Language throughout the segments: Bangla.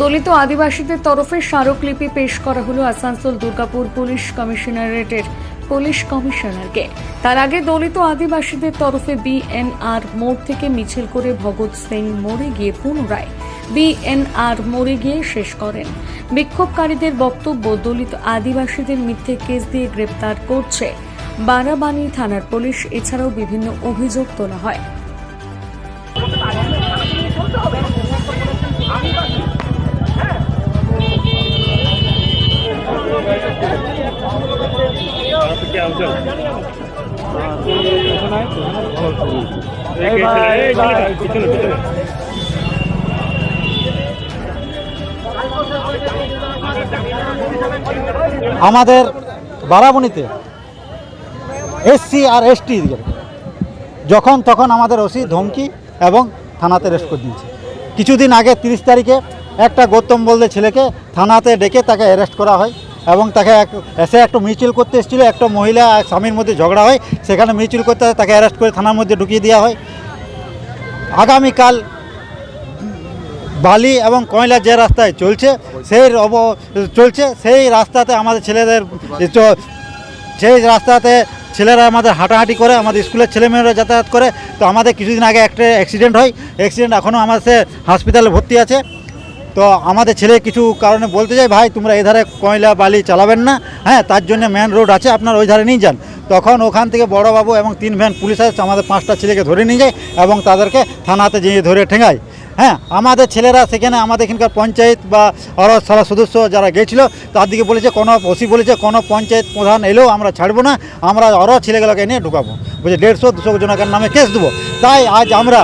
দলিত আদিবাসীদের তরফে স্মারকলিপি পেশ করা হলো আসানসোল দুর্গাপুর পুলিশ কমিশনারেটের পুলিশ কমিশনারকে। তার আগে দলিত আদিবাসীদের তরফে বিএনআর মোড় থেকে মিছিল করে ভগৎ সিং মোড়ে গিয়ে পুনরায় বিএনআর মোড়ে গিয়ে শেষ করেন। বিক্ষোভকারীদের বক্তব্য, দলিত আদিবাসীদের মিথ্যে কেস দিয়ে গ্রেপ্তার করছে বারাবানী থানার পুলিশ, এছাড়াও বিভিন্ন অভিযোগ তোলা হয়। আমাদের বারাবণীতে এসসি আর এসটি যখন তখন আমাদের ওসি ধমকি এবং থানাতে রেস্ট করে দিয়েছে। কিছুদিন আগে তিরিশ তারিখে একটা গৌতম বলতে ছেলেকে থানাতে ডেকে তাকে অ্যারেস্ট করা হয়। এবং তাকে এক এসে একটা মিছিল করতে এসেছিল, একটা মহিলা স্বামীর মধ্যে ঝগড়া হয়। সেখানে মিছিল করতে তাকে অ্যারেস্ট করে থানার মধ্যে ঢুকিয়ে দেওয়া হয়। আগামীকাল বালি এবং কয়লা যে রাস্তায় চলছে, সেই অব চলছে, সেই রাস্তাতে আমাদের ছেলেদের সেই রাস্তাতে ছেলেরা আমাদের হাঁটাহাঁটি করে, আমাদের স্কুলের ছেলেমেয়েরা যাতায়াত করে। তো আমাদের কিছুদিন আগে একটা অ্যাক্সিডেন্ট হয়। অ্যাক্সিডেন্ট এখনও আমাদের হাসপাতালে ভর্তি আছে। তো আমাদের ছেলে কিছু কারণে বলতে চাই, ভাই, তোমরা এধারে কয়লা বালি চালাবেন না। হ্যাঁ তার জন্য মেন রোড আছে, আপনার ওই ধারে নিয়ে যান। তখন ওখান থেকে বড়বাবু এবং তিন ভ্যান পুলিশ আছে, আমাদের পাঁচটা ছেলেকে ধরে নিয়ে যায় এবং তাদেরকে থানাতে যেয়ে ধরে ঠেঙায় হ্যাঁ আমাদের ছেলেরা সেখানে আমাদের এখানকার পঞ্চায়েত বা সারা সদস্য যারা গেছিল তার দিকে বলেছে, কোনো ওসি বলেছে, কোনো পঞ্চায়েত প্রধান এলেও আমরা ছাড়বো না, আমরা আরও ছেলেগুলোকে নিয়ে ঢুকাবো। বলছে, দেড়শো, দুশো জনকের নামে কেস দেবো। তাই আজ আমরা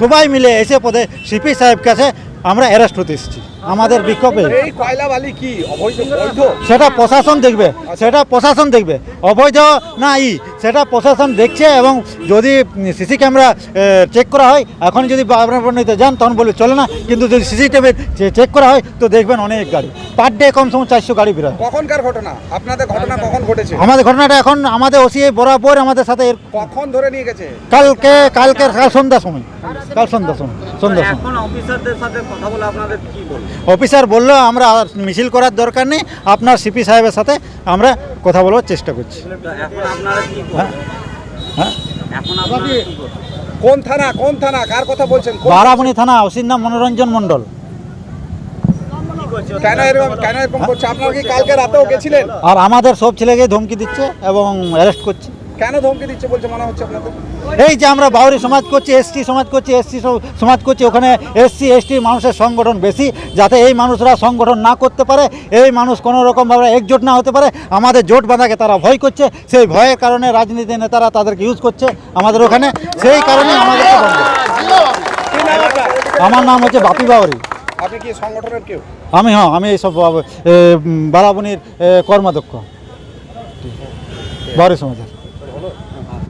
সবাই মিলে এসে পদে সিপি সাহেব কাছে আমরা অ্যারেস্ট হতে এসেছি। আমাদের বিক্ষোভে। সেটা প্রশাসন দেখবে। সেটা প্রশাসন দেখবে। অবৈধ না ই। সেটা প্রশাসন দেখছে এবং যদি সিসি ক্যামেরা চেক করা হয় এখন যদি নিতে যান তখন বলবে চলে না। কিন্তু যদি সিসি সিসিটিভি চেক করা হয় তো দেখবেন অনেক গাড়ি। পার ডে কম সময় চারশো গাড়ি বেরোয়। কখনকার ঘটনা? আপনাদের ঘটনা কখন ঘটেছে? আমাদের ঘটনাটা এখন আমাদের ওসি বরাবর আমাদের সাথে কখন ধরে নিয়ে গেছে? কালকে কালকে কাল সন্ধ্যার সময়। কাল সন্ধ্যার সময়। সন্ধ্যার এখন অফিসারদের সাথে কথা বলে আপনাদের কি বলব? অফিসার বলল আমরা মিছিল করার দরকার নেই আপনার সিপি সাহেবের সাথে আমরা কথা বলবার চেষ্টা করছি। এখন আপনারা কি হ্যাঁ? হ্যাঁ? এখন আপনারা কি কোন থানা কোন থানা কার কথা বলছেন? বারাবণী থানা ওসির নাম মনোরঞ্জন মণ্ডল। কি করছে? কেন এরকম কেন এরকম করছে? আপনারা কি কালকে রাতেও গেছিলেন? আর আমাদের সব ছেলেকে ধমকি দিচ্ছে এবং অ্যারেস্ট করছে। কেন ধমকি দিচ্ছে বলছে মনে হচ্ছে আপনাদের? এই যে আমরা বাউরি সমাজ করছি এসটি সমাজ করছি এসসি সমাজ করছি ওখানে এসসি এসটি মানুষের সংগঠন বেশি যাতে এই মানুষরা সংগঠন না করতে পারে এই মানুষ কোনো রকমভাবে একজোট না হতে পারে আমাদের জোট বাঁধাকে তারা ভয় করছে সেই ভয়ের কারণে রাজনীতি নেতারা তাদেরকে ইউজ করছে আমাদের ওখানে সেই কারণে আমাদেরকে নাম আমার নাম হচ্ছে বাপি বাউরি। আপনি কি সংগঠনের কেউ? আমি হ্যাঁ আমি এইসব বারাবনির কর্মাধ্যক্ষ। বাউরি সমাজের।